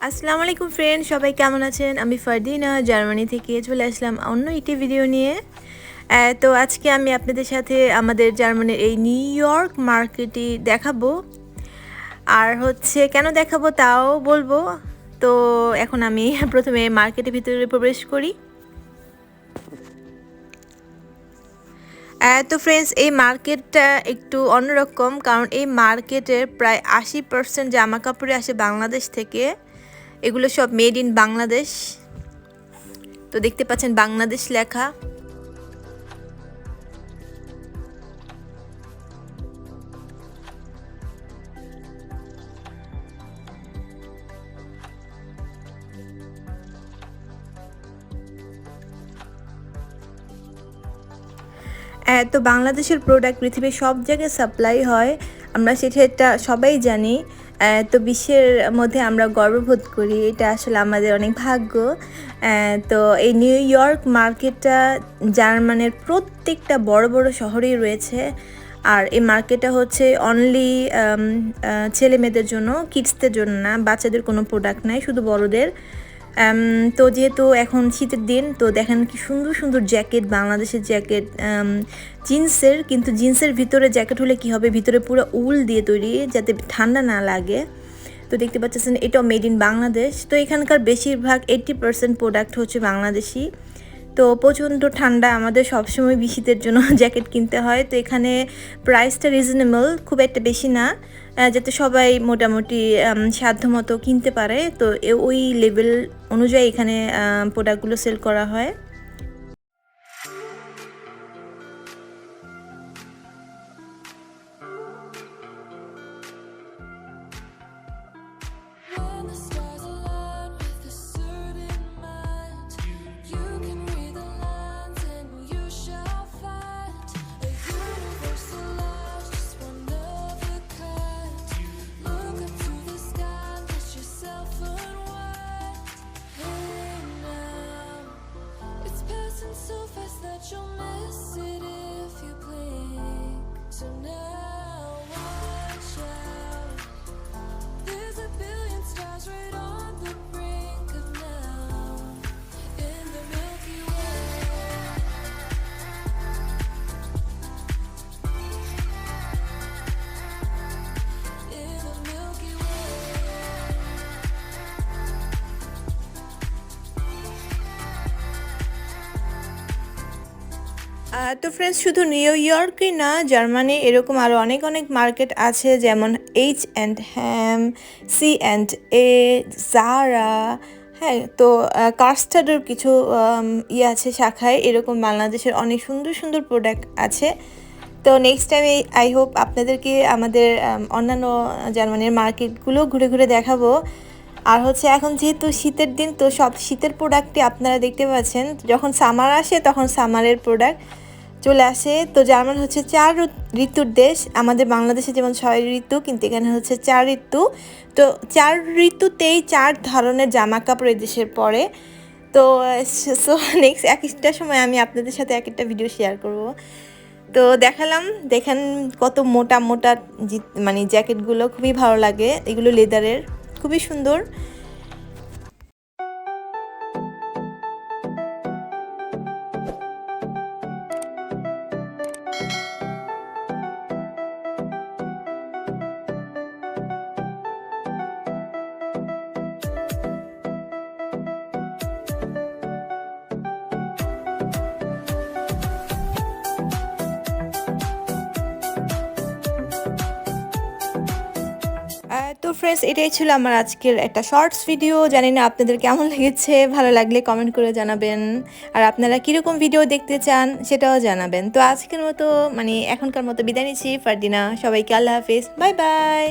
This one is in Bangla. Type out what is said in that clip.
আসসালামু আলাইকুম ফ্রেন্ড সবাই কেমন আছেন? আমি ফারদিনা, জার্মানি থেকে চলে আসলাম অন্য একটি ভিডিও নিয়ে। তো আজকে আমি আপনাদের সাথে আমাদের জার্মানির এই নিউ ইয়র্ক মার্কেটই দেখাবো। আর হচ্ছে কেন দেখাবো তাও বলব। তো এখন আমি প্রথমে মার্কেটের ভিতরে প্রবেশ করি। তো ফ্রেন্ডস এই মার্কেটটা একটু অন্যরকম, কারণ এই মার্কেটের প্রায় আশি পার্সেন্ট জামা কাপড়ে আসে বাংলাদেশ থেকে। এগুলো সব মেড ইন বাংলাদেশ। তো দেখতে পাচ্ছেন বাংলাদেশ লেখা। তো বাংলাদেশের প্রোডাক্ট পৃথিবীর সব জায়গায় সাপ্লাই হয়, আমরা সেটা সবাই জানি। তো বিশ্বের মধ্যে আমরা গর্ববোধ করি, এটা আসলে আমাদের অনেক ভাগ্য। তো এই নিউ ইয়র্ক মার্কেটটা জার্মানের প্রত্যেকটা বড় বড় শহরেই রয়েছে। আর এই মার্কেটটা হচ্ছে অনলি ছেলে মেয়েদের জন্য কিডসদের জন্য না, বাচ্চাদের কোনো প্রোডাক্ট নাই, শুধু বড়দের। তো যেহেতু এখন শীতের দিন, তো দেখেন কি সুন্দর সুন্দর জ্যাকেট, বাংলাদেশের জ্যাকেট জিন্সের, কিন্তু জিন্সের ভিতরে জ্যাকেট হলে কি হবে? ভিতরে পুরো উল দিয়ে তৈরি, যাতে ঠান্ডা না লাগে। তো দেখতে পাচ্ছেন, এটাও মেড ইন বাংলাদেশ। তো এখানকার বেশিরভাগ এইট্টি পার্সেন্ট প্রোডাক্ট হচ্ছে বাংলাদেশি। তো প্রচণ্ড ঠান্ডা, আমাদের সবসময় বিশীতের জন্য জ্যাকেট কিনতে হয়। তো এখানে প্রাইসটা রিজনেবল খুব একটা বেশি না যাতে সবাই মোটামুটি সাধ্য মতো কিনতে পারে। তো ওই লেভেল অনুযায়ী এখানে প্রোডাক্টগুলো সেল করা হয়। That you'll miss it if you blink. So now তো ফ্রেন্ডস শুধু নিউ ইয়র্কই না জার্মানি এরকম আরও অনেক অনেক মার্কেট আছে, যেমন H and M C and A Zara হ্যাঁ তো কার্স্টাডের কিছু ইয়ে আছে শাখায়, এরকম বাংলাদেশের অনেক সুন্দর সুন্দর প্রোডাক্ট আছে। তো নেক্সট টাইম আই হোপ আপনাদেরকে আমাদের অন্যান্য জার্মানির মার্কেটগুলো ঘুরে ঘুরে দেখাবো। আর হচ্ছে এখন যেহেতু শীতের দিন, তো সব শীতের প্রোডাক্টই আপনারা দেখতে পাচ্ছেন। যখন সামার আসে, তখন সামারের প্রোডাক্ট চলে আসে। তো জার্মান হচ্ছে চার ঋতুর দেশ। আমাদের বাংলাদেশে যেমন ছয় ঋতু, কিন্তু এখানে হচ্ছে চার ঋতু। তো চার ঋতুতেই চার ধরনের জামা কাপড় দেশের পরে। তো সো নেক্সট এক একটা সময় আমি আপনাদের সাথে এক একটা ভিডিও শেয়ার করব। তো দেখালাম, দেখেন কত মোটা মোটা মানে জ্যাকেটগুলো খুবই ভালো লাগে। এগুলো লেদারের খুবই সুন্দর। ফ্রেন্ডস এটাই ছিল আমার আজকের একটা শর্টস ভিডিও জানি না আপনাদের কেমন লেগেছে, ভালো লাগলে কমেন্ট করে জানাবেন। আর আপনারা কীরকম ভিডিও দেখতে চান, সেটাও জানাবেন। তো আজকের মতো মানে এখনকার মতো বিদায় নিচ্ছি, ফারদিনা, সবাইকে আল্লাহ হাফিজ বাই বাই